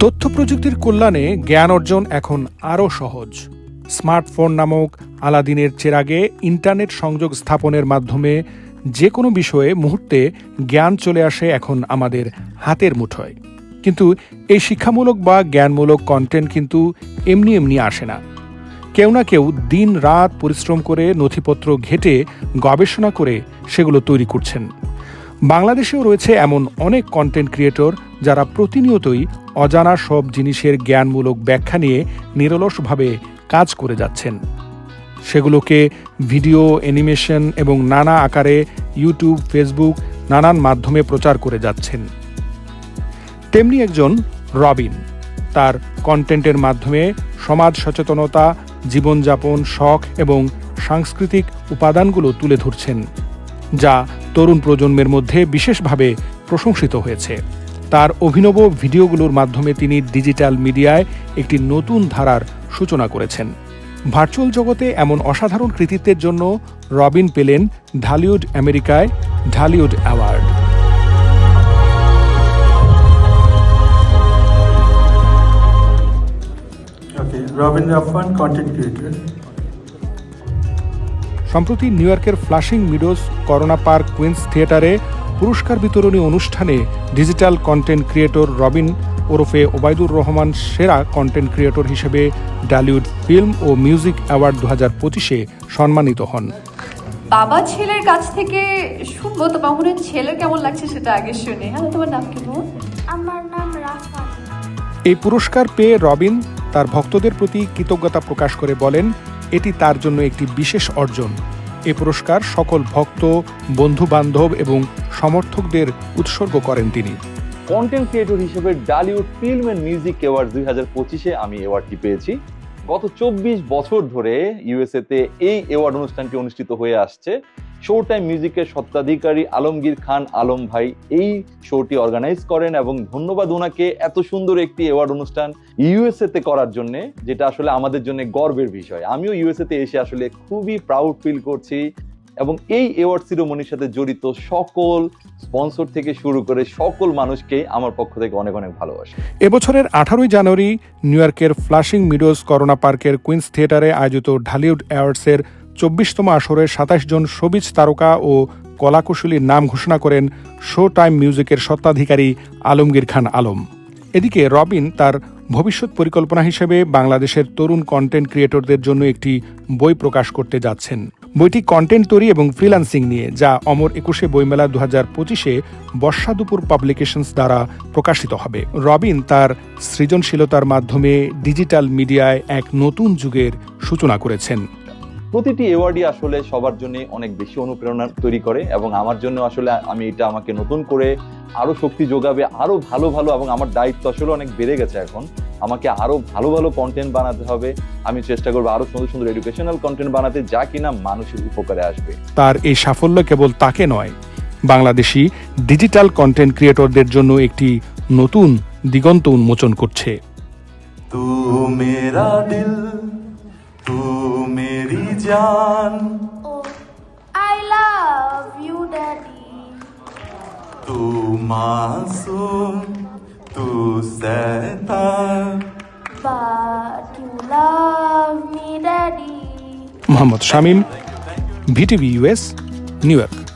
তথ্য প্রযুক্তির কল্যাণে জ্ঞান অর্জন এখন আরও সহজ। স্মার্টফোন নামক আলাদিনের চেরাগে ইন্টারনেট সংযোগ স্থাপনের মাধ্যমে যে কোনো বিষয়ে মুহূর্তে জ্ঞান চলে আসে এখন আমাদের হাতের মুঠোয়। কিন্তু এই শিক্ষামূলক বা জ্ঞানমূলক কন্টেন্ট কিন্তু এমনি এমনি আসে না। কেউ না কেউ দিন রাত পরিশ্রম করে নথিপত্র ঘেটে গবেষণা করে সেগুলো তৈরি করছেন। বাংলাদেশেও রয়েছে এমন অনেক কন্টেন্ট ক্রিয়েটর যারা প্রতিনিয়তই অজানা সব জিনিসের জ্ঞানমূলক ব্যাখ্যা নিয়ে নিরলসভাবে কাজ করে যাচ্ছেন। সেগুলোকে ভিডিও অ্যানিমেশন এবং নানা আকারে ইউটিউব ফেসবুক নানান মাধ্যমে প্রচার করে যাচ্ছেন। তেমনি একজন রবিন, তার কন্টেন্টের মাধ্যমে সমাজ সচেতনতা, জীবনযাপন, শখ এবং সাংস্কৃতিক উপাদানগুলো তুলে ধরছেন, যা তরুণ প্রজন্মের মধ্যে বিশেষভাবে প্রশংসিত হয়েছে। তার অভিনব ভিডিওগুলোর মাধ্যমে তিনি ডিজিটাল মিডিয়ায় একটি নতুন ধারার সূচনা করেছেন। ভার্চুয়াল জগতে এমন অসাধারণ কৃতিত্বের জন্য রবিন পেলেন ঢালিউড আমেরিকায় Dhallywood award. Robin Raffan, content creator. সম্প্রতি নিউ ইয়র্কের Flushing Meadows Corona Park Queens থিয়েটারে পুরস্কার বিতরণী অনুষ্ঠানে ডিজিটাল কন্টেন্ট ক্রিয়েটর রবিন ওরফে ওবায়দুর রহমান সেরা কন্টেন্ট ক্রিয়েটর হিসেবে ডালিউড ফিল্ম ও মিউজিক অ্যাওয়ার্ড দু হাজার পঁচিশে সম্মানিত হন। বাবা ছেলের কাছ থেকে শুনব তো মামুনের ছেলের কেমন লাগছে সেটা আগে শুনে। হ্যাঁ তোমার নাম কি আমার নাম রাফান এই পুরস্কার পেয়ে রবিন তার ভক্তদের প্রতি কৃতজ্ঞতা প্রকাশ করে বলেন এটি তার জন্য একটি বিশেষ অর্জন। এ পুরস্কার সকল ভক্ত বন্ধু বান্ধব এবং সমর্থকদের উৎসর্গ করেন তিনি। কন্টেন্ট ক্রিয়েটর হিসেবে Dhallywood film and music award দুই হাজার পঁচিশে আমি অ্যাওয়ার্ডটি পেয়েছি। গত চব্বিশ বছর ধরে ইউএসএতে এই অ্যাওয়ার্ড অনুষ্ঠানটি অনুষ্ঠিত হয়ে আসছে। শো টাইম মিউজিকের স্বত্বাধিকারী আলমগীর খান আলম ভাই এই শোটি অর্গানাইজ করেন এবং ধন্যবাদ ওনাকে এত সুন্দর একটি অ্যাওয়ার্ড অনুষ্ঠান ইউএসএ তে করার জন্য, যেটা আসলে আমাদের জন্য গর্বের বিষয়। আমিও ইউএসএ তে এসে আসলে খুবই প্রাউড ফিল করছি এবং এই অ্যাওয়ার্ড সিরোমনির সাথে জড়িত সকল স্পন্সর থেকে শুরু করে সকল মানুষকে আমার পক্ষ থেকে অনেক অনেক ভালোবাসে। এবছরের আঠারোই জানুয়ারি নিউ ইয়র্কের ফ্লাশিং মিডোজ করোনা পার্কের কুইন্স থিয়েটারে আয়োজিত ঢালিউড অ্যাওয়ার্ডসের চব্বিশতম আসরে সাতাশ জন সবিজ তারকা ও কলাকুশলীর নাম ঘোষণা করেন শো টাইম মিউজিকের স্বত্বাধিকারী আলমগীর খান আলম। এদিকে রবিন তার ভবিষ্যৎ পরিকল্পনা হিসেবে বাংলাদেশের তরুণ কন্টেন্ট ক্রিয়েটরদের জন্য একটি বই প্রকাশ করতে যাচ্ছেন। বইটি কন্টেন্ট তৈরি এবং ফ্রিল্যান্সিং নিয়ে, যা অমর একুশে বইমেলা দু হাজার পঁচিশে বর্ষাদুপুর পাবলিকেশনস দ্বারা প্রকাশিত হবে। রবিন তার সৃজনশীলতার মাধ্যমে ডিজিটাল মিডিয়ায় এক নতুন যুগের সূচনা করেছেন। প্রতিটি অ্যাওয়ার্ডই আসলে সবার জন্য অনেক বেশি অনুপ্রেরণা তৈরি করে এবং আমার জন্য আসলে আমি এটা আমাকে নতুন করে আরও শক্তি যোগাবে আরও ভালো ভালো এবং আমার দায়িত্ব আসলে অনেক বেড়ে গেছে এখন। আমাকে আরও ভালো ভালো কন্টেন্ট বানাতে হবে। আমি চেষ্টা করব আরও সুন্দর সুন্দর এডুকেশনাল কন্টেন্ট বানাতে যা কিনা মানুষের উপকারে আসবে। তার এই সাফল্য কেবল তাকে নয় বাংলাদেশি ডিজিটাল কন্টেন্ট ক্রিয়েটরদের জন্য একটি নতুন দিগন্ত উন্মোচন করছে। তু মেরা দিল তু মেরি জান আই লাভ ইউ ড্যাডি তু মাসুম তু শয়তান but you love me daddy Mohammad Shamim VTV US New York